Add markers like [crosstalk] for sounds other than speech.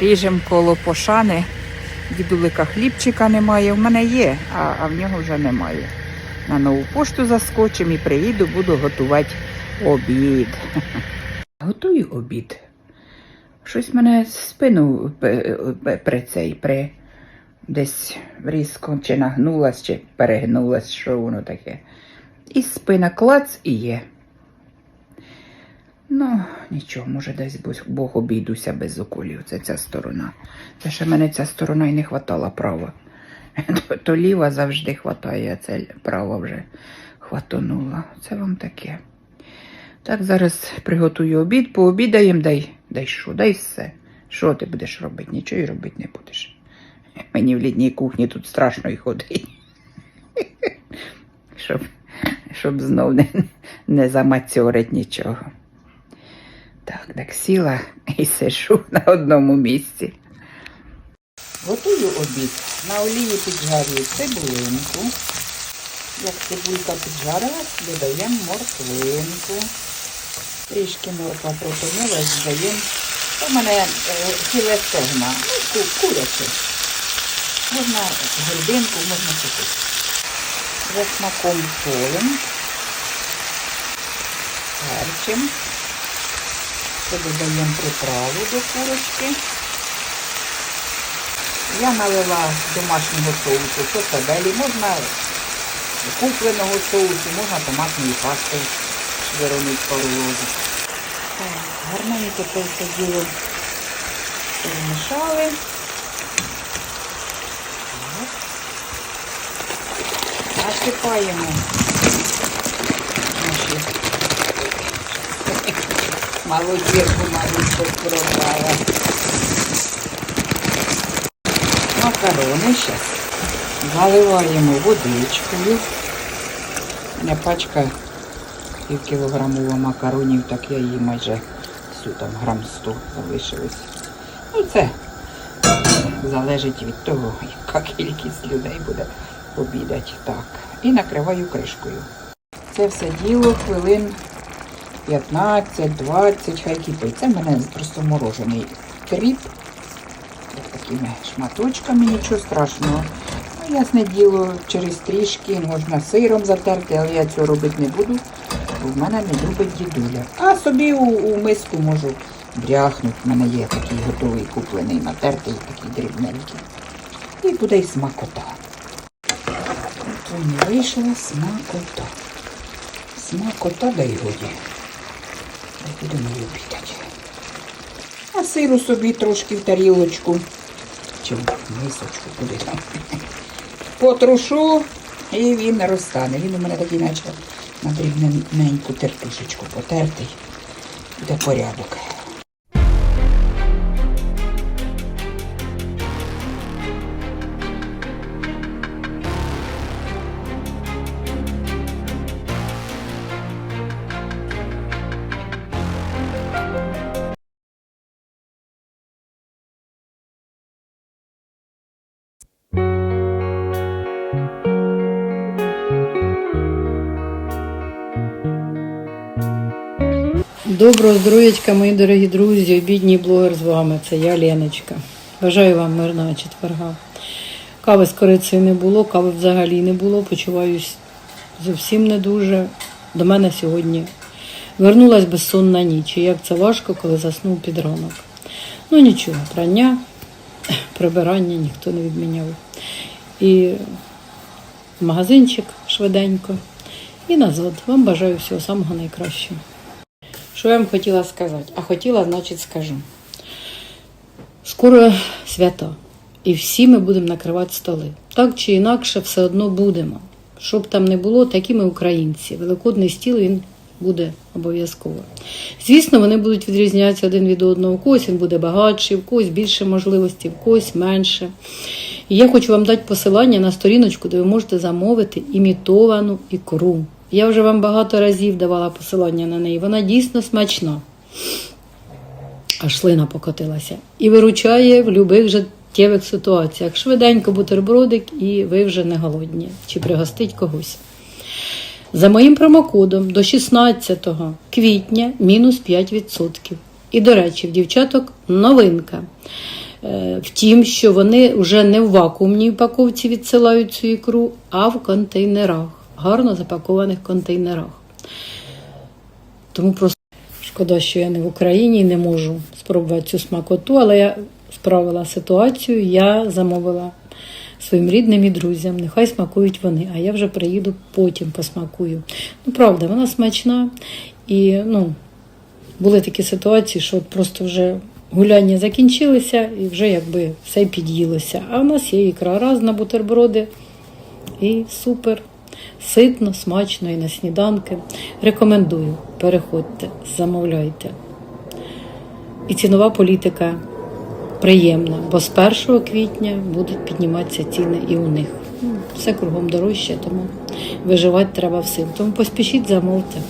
Ріжем коло пошани. Дідулика хлібчика немає. У мене є, а, а в нього вже немає. На нову пошту заскочим і приїду, буду готувати обід. [laughs] Готую обід. Щось мене спину при цей при десь різко чи нагнулась, чи перегнулась, що воно таке. І спина клац і є. Ну, нічого, може, десь Бог- обійдуся без уколів. Це ця сторона. Це ще мене ця сторона і не хватала права. То, то ліва завжди хватає, а це права вже хватонула. Це вам таке. Так, зараз приготую обід, пообідаємо, дай, дай що, дай все. Що ти будеш робити? Нічого і робити не будеш. Мені в літній кухні тут страшно й ходити. [laughs] Щоб, щоб знов не, не замацьорить нічого. Так, так сіла і сижу [laughs] на одному місці. Готую обід. На олії піджарюю цибулинку. Як цибулька піджарилась, додаємо морквинку. Трішки морква протомилась, додаємо. У мене е, ціле стегна, ну, ку, куряче. Можна грудинку, можна купити. За смаком солим, перчим. Це додаємо приправу до курочки. Я налила домашнього соусу, сосабелі, можна купленого соусу, можна томатної пасти виронить пару ложок. Гарненько це все діло перемішали. Насипаємо молодірку, мабуть, поспробувала. Макарони зараз заливаємо водичкою. У мене пачка пів кілограмова макаронів, так я її майже всю там грам 100 залишилось. Ну це залежить від того, яка кількість людей буде обідати. Так. І накриваю кришкою. Це все діло хвилин 15-20, хай кипить. Це в мене просто морожений кріп. Такими шматочками, нічого страшного. Ну, ясне діло, через трішки можна сиром затерти, але я цього робити не буду, бо в мене не любить дідуля. А собі у, у миску можу бряхнути. У мене є такий готовий куплений, натертий, такий дрібненький. І буде й смакота. От вийшла смакота. Смакота дай годі. Будемо обідати. А сиру собі трошки в тарілочку. Чи в мисочку, куди там. Потрушу і він розтане. Він у мене такий, наче на дрібненьку тертушечку потертий. Буде порядок. Доброго здоров'ячка, мої дорогі друзі, обідній блогер з вами. Це я, Леночка. Бажаю вам мирного четверга. Кави з корицею не було, кави взагалі не було. Почуваюсь зовсім не дуже. До мене сьогодні вернулась безсонна ніч. І як це важко, коли заснув під ранок. Ну нічого, прання, прибирання ніхто не відміняв. І магазинчик швиденько. І назад. Вам бажаю всього самого найкращого. Що я вам хотіла сказати? А хотіла, значить, скажу. Скоро свята. І всі ми будемо накривати столи. Так чи інакше, все одно будемо. Щоб там не було, такі ми українці. Великодний стіл він буде обов'язково. Звісно, вони будуть відрізнятися один від одного. У когось він буде багатший, в когось більше можливостей, в когось менше. І я хочу вам дати посилання на сторіночку, де ви можете замовити імітовану ікру. Я вже вам багато разів давала посилання на неї. Вона дійсно смачна. Аж шлина покотилася. І виручає в будь-яких життєвих ситуаціях. Швиденько бутербродик, і ви вже не голодні. Чи пригостить когось. За моїм промокодом до 16 квітня мінус 5%. І, до речі, в дівчаток новинка. е, в тім, що вони вже не в вакуумній упаковці відсилають цю ікру, а в контейнерах, гарно запакованих контейнерах. Тому просто шкода, що я не в Україні і не можу спробувати цю смакоту, але я справила ситуацію, я замовила своїм рідним і друзям. Нехай смакують вони, а я вже приїду потім посмакую. Ну, правда, вона смачна і ну, були такі ситуації, що просто вже гуляння закінчилися і вже якби все під'їлося. А в нас є ікра раз на бутерброди і супер. Ситно, смачно і на сніданки. Рекомендую, переходьте, замовляйте. І цінова політика приємна, бо з 1 квітня будуть підніматися ціни і у них. Все кругом дорожче, тому виживати треба всім. Тому поспішіть, замовте.